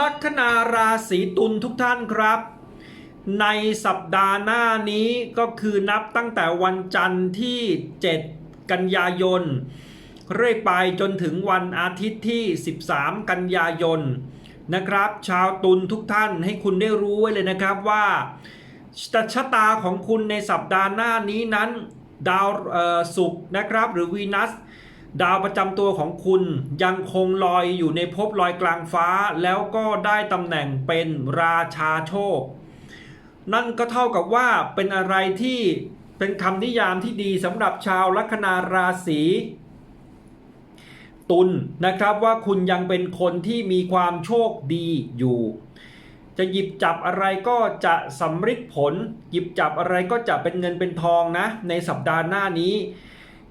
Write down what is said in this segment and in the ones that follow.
ลัคนาราศีตุลทุกท่านครับ ในสัปดาห์หน้านี้ก็คือนับตั้งแต่วันจันทร์ที่ 7 กันยายน เรื่อยไปจนถึงวันอาทิตย์ที่ 13 กันยายนนะครับ ชาวตุลทุกท่านให้คุณได้รู้ไว้เลยนะครับว่าชะตาของคุณในสัปดาห์หน้านี้นั้น ดาวศุกร์นะครับหรือวีนัส ดาวประจำตัวของคุณยังคงลอยอยู่ในภพลอยกลางฟ้า แล้วก็ได้ตำแหน่งเป็นราชาโชค นั่นก็เท่ากับว่าเป็นอะไรที่เป็นคำนิยามที่ดีสำหรับชาวลัคนาราศีตุลนะครับว่าคุณยังเป็นคนที่มีความโชคดีอยู่ จะหยิบจับอะไรก็จะสำฤทธิ์ผล หยิบจับอะไรก็จะเป็นเงินเป็นทองนะ ในสัปดาห์หน้านี้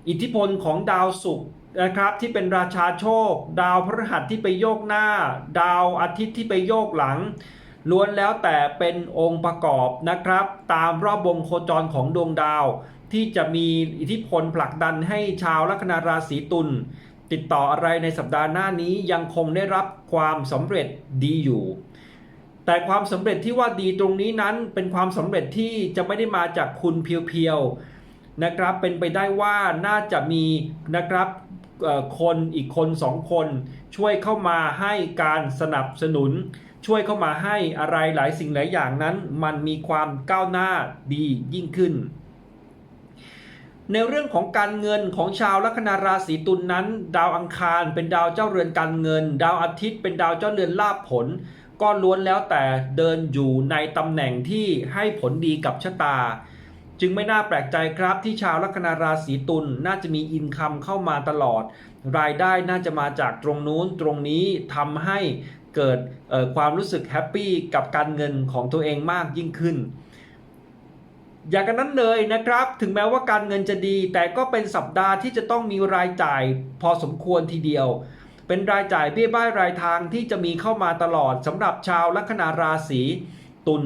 อิทธิพลของดาวศุกร์นะครับที่เป็นราชาโชค ดาวพฤหัสที่ไปโยกหน้า ดาวอาทิตย์ที่ไปโยกหลังล้วนแล้วแต่เป็นองค์ประกอบนะครับ ตามรอบวงโคจรของดวงดาว ที่จะมีอิทธิพลผลักดันให้ชาวลัคนาราศีตุลติดต่ออะไรในสัปดาห์หน้านี้ยังคงได้รับความสำเร็จดีอยู่ แต่ความสำเร็จที่ว่าดีตรงนี้นั้นเป็นความสำเร็จที่จะไม่ได้มาจากคุณเพียวๆ นะครับเป็นไปได้ว่าน่าจะมีนะครับคนอีกคนสองคน ช่วยเข้ามาให้การสนับสนุน ช่วยเข้ามาให้อะไรหลายสิ่งหลายอย่างนั้น มันมีความก้าวหน้าดียิ่งขึ้น ในเรื่องของการเงินของชาวลัคนาราศีตุลนนั้น ดาวอังคารเป็นดาวเจ้าเรือนการเงิน ดาวอาทิตย์เป็นดาวเจ้าเรือนลาภผล ก็ล้วนแล้วแต่เดินอยู่ในตำแหน่งที่ให้ผลดีกับชะตา จึงไม่น่าแปลกใจครับที่ชาวลัคนาราศีตุลน่าจะมีอินคัมเข้ามาตลอด รายได้น่าจะมาจากตรงนู้นตรงนี้ทำให้เกิดความรู้สึกแฮปปี้กับการเงินของตัวเองมากยิ่งขึ้น อย่างนั้นเลยนะครับ ถึงแม้ว่าการเงินจะดี แต่ก็เป็นสัปดาห์ที่จะต้องมีรายจ่ายพอสมควรทีเดียว เป็นรายจ่ายเบี้ยบ้ายรายทางที่จะมีเข้ามาตลอดสำหรับชาวลัคนาราศีตุล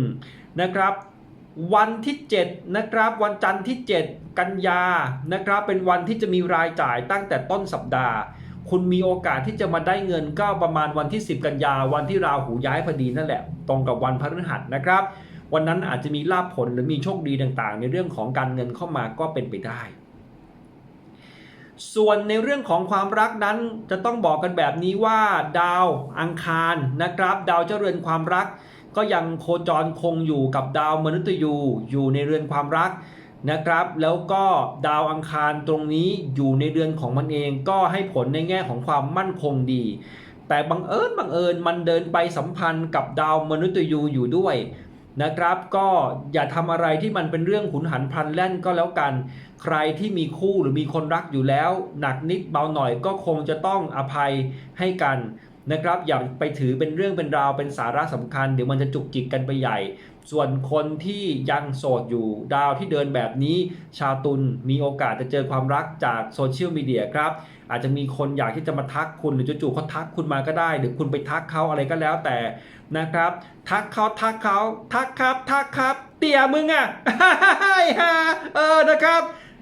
นะครับ วันที่7นะครับวันจันทร์ที่ 7 กันยานะครับเป็นวันที่จะมีรายจ่ายตั้งแต่ต้นสัปดาห์ คุณมีโอกาสที่จะมาได้เงินก็ประมาณวันที่ 10 กันยา วันที่ราหูย้ายพอดีนั่นแหละ ตรงกับวันพฤหัสนะครับ วันนั้นอาจจะมีลาภผลหรือมีโชคดีต่างๆ ในเรื่องของการเงินเข้ามาก็เป็นไปได้ ส่วนในเรื่องของความรักนั้นจะต้องบอกกันแบบนี้ว่า ดาวอังคารนะครับ ดาวเจ้าเรือนความรัก ก็ยังโคจรคงอยู่กับดาวมนุษย์ยูอยู่ในเรือนความรักนะครับ แล้วก็ดาวอังคารตรงนี้อยู่ในเรือนของมันเอง ก็ให้ผลในแง่ของความมั่นคงดี แต่บังเอิญบังเอิญมันเดินไปสัมพันธ์กับดาวมนุษย์ยูอยู่ด้วยนะครับ ก็อย่าทำอะไรที่มันเป็นเรื่องหุนหันพลันแล่นก็แล้วกัน ใครที่มีคู่หรือมีคนรักอยู่แล้ว หนักนิดเบาหน่อยก็คงจะต้องอภัยให้กัน นะครับอย่าไปถือเป็นเรื่องเป็นราวเป็นสาระสำคัญ เดี๋ยวมันจะจุกจิกกันไปใหญ่ ส่วนคนที่ยังโสดอยู่ดาวที่เดินแบบนี้ ชาวตุลมีโอกาสจะเจอความรักจากโซเชียลมีเดียครับ อาจจะมีคนอยากที่จะมาทักคุณหรือจู่ๆเขาทักคุณมาก็ได้ หรือคุณไปทักเขาอะไรก็แล้วแต่นะครับ ทักเขาทักเขาทักครับ ทักครับ เตี่ยมึงอะเออนะครับ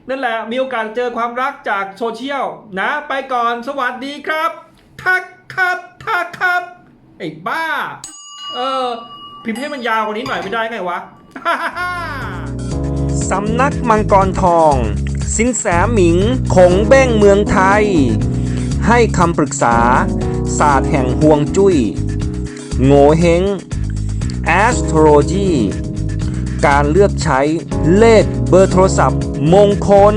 นั่นแหละมีโอกาสเจอความรักจากโซเชียลนะ ไปก่อนสวัสดีครับ ทักครับ ไอ้บ้า เออ พิมพ์ให้มันยาวกว่านี้หน่อยไม่ได้ไงวะ สำนักมังกรทอง สินแสหมิงขงเบ้งเมืองไทย ให้คำปรึกษา ศาสตร์แห่งห่วงจุย้ยโง่เฮง astrology การเลือกใช้เลขเบอร์โทรศัพท์มงคล